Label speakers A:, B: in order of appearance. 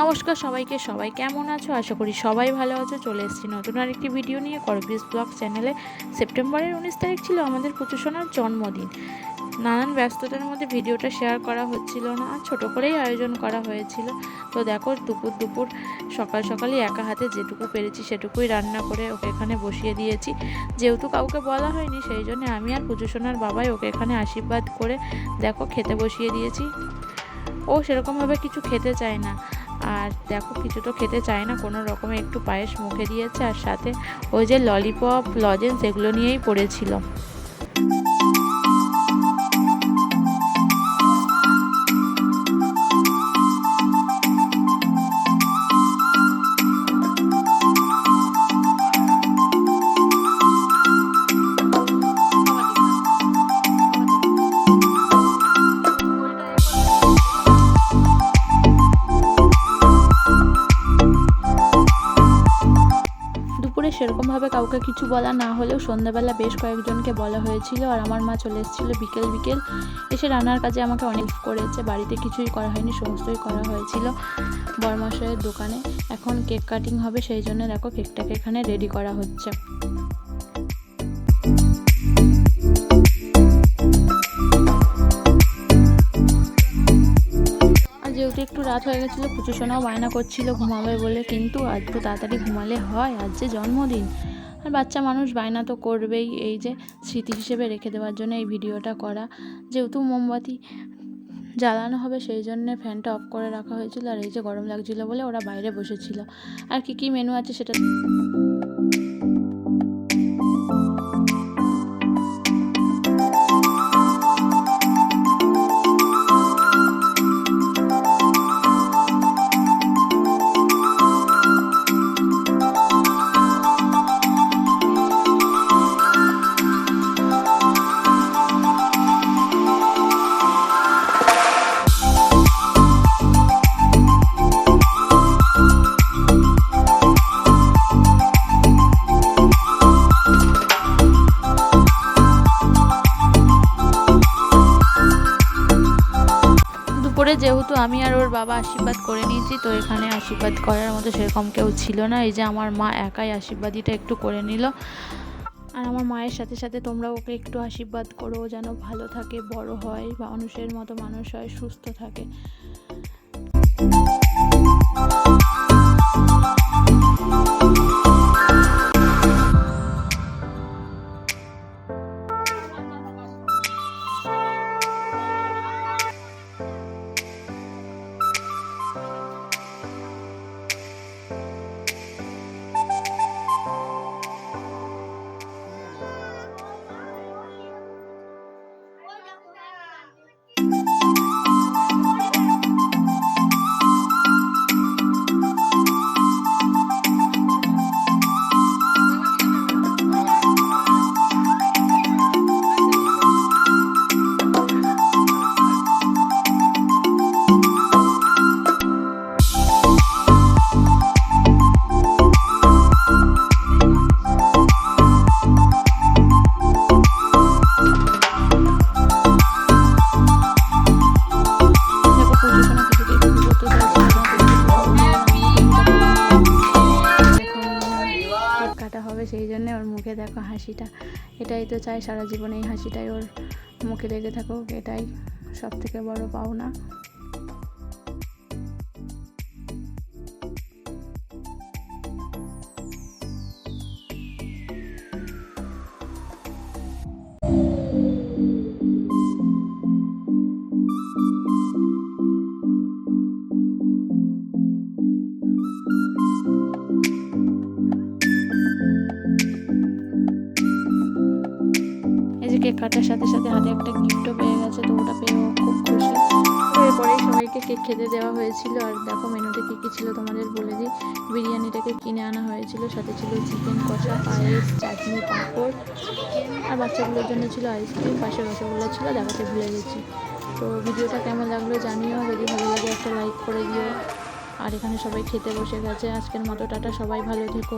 A: নমস্কার সবাইকে, সবাই কেমন আছো? আশা করি সবাই ভালো আছো। চলে এসেছি নতুন আরেকটি ভিডিও নিয়ে করবিস ব্লগ চ্যানেলে সেপ্টেম্বরের উনিশ তারিখ ছিল আমাদের পুচুসোনার জন্মদিন। নানান ব্যস্ততার মধ্যে ভিডিওটা শেয়ার করা হচ্ছিল না, আর ছোটো করেই আয়োজন করা হয়েছিল। তো দেখো, দুপুর দুপুর, সকাল, সকালই একা হাতে যেটুকু পেরেছি সেটুকুই রান্না করে ওকে এখানে বসিয়ে দিয়েছি। যেহেতু কাউকে বলা হয়নি, সেই জন্য আমি আর পুজোসোনার বাবাই ওকে এখানে আশীর্বাদ করে, দেখো, খেতে বসিয়ে দিয়েছি। ও সেরকমভাবে কিছু খেতে চায় না। আর দেখো কিছু তো খেতে চায় না, কোনো রকমে একটু পায়েস মুখে দিয়েছে আর সাথে ওই যে ললিপপ লজেন্স এগুলো নিয়েই পড়েছিল। দুপুরে সেরকমভাবে কাউকে কিছু বলা না হলেও সন্ধ্যাবেলা বেশ কয়েকজনকে বলা হয়েছিল আর আমার মা চলে এসেছিল বিকেল বিকেল। এসে রান্নার কাজে আমাকে অনেক করেছে। বাড়িতে কিছুই করা হয়নি, সমস্তই করা হয়েছিল বরমাশয়ের দোকানে। এখন কেক কাটিং হবে, সেই জন্য দেখো কেকটাকে এখানে রেডি করা হচ্ছে। রাত হয়ে গেছিল, পুজো সোনাও বায়না করছিল ঘুমাবে বলে, কিন্তু আজ একটু তাড়াতাড়ি ঘুমালে হয়, আজ যে জন্মদিন। আর বাচ্চা মানুষ বায়না তো করবেই, এই যে স্মৃতি হিসেবে রেখে দেওয়ার জন্য এই ভিডিওটা করা। যেহেতু মোমবাতি জ্বালানো হবে, সেই জন্য ফ্যানটা অফ করে রাখা হয়েছিল, আর এই যে গরম লাগছিল বলে ওরা বাইরে বসেছিল। আর কি কি মেনু আছে সেটা যেহেতু আমি আর ওর বাবা আশীর্বাদ করে নিয়েছি, তো এখানে আশীর্বাদ করার মতো সেরকম কেউ ছিল না। এই যে আমার মা একাই আশীর্বাদিটা একটু করে নিল। আর আমার মায়ের সাথে সাথে তোমরা ওকে একটু আশীর্বাদ করো, যেন ভালো থাকে, বড় হয়, বা মানুষের মতো মানুষ হয়, সুস্থ থাকে। সেই জন্যে ওর মুখে দেখো হাসিটা। এটাই তো চাই সারা জীবনে এই হাসিটাই ওর মুখে লেগে থাকুক, এটাই সব থেকে বড় পাওনা। যে কেক কাটার সাথে সাথে হাতে একটা গিফটও পেয়ে গেছে, তো ওটা পেয়ে ও খুব খুশি। তো এরপরেই সবাইকে কেক খেতে দেওয়া হয়েছিল, আর দেখো মেনুতে কী কী ছিল তোমাদের বলে দিই। বিরিয়ানিটাকে কিনে আনা হয়েছিল, সাথে ছিল চিকেন কষা, পায়েস, চাটনি, পাঁপড়। আর বাচ্চাগুলোর জন্য ছিল আইসক্রিম পাশে রসগোল্লা ছিল, দেখাতে ভুলে গেছি। তো ভিডিওটা কেমন লাগল জানিও, যদি ভালো লাগে একটা লাইক করে দিও। আর এখানে সবাই খেতে বসে গেছে, আজকের মতো টাটা, সবাই ভালো থেকো।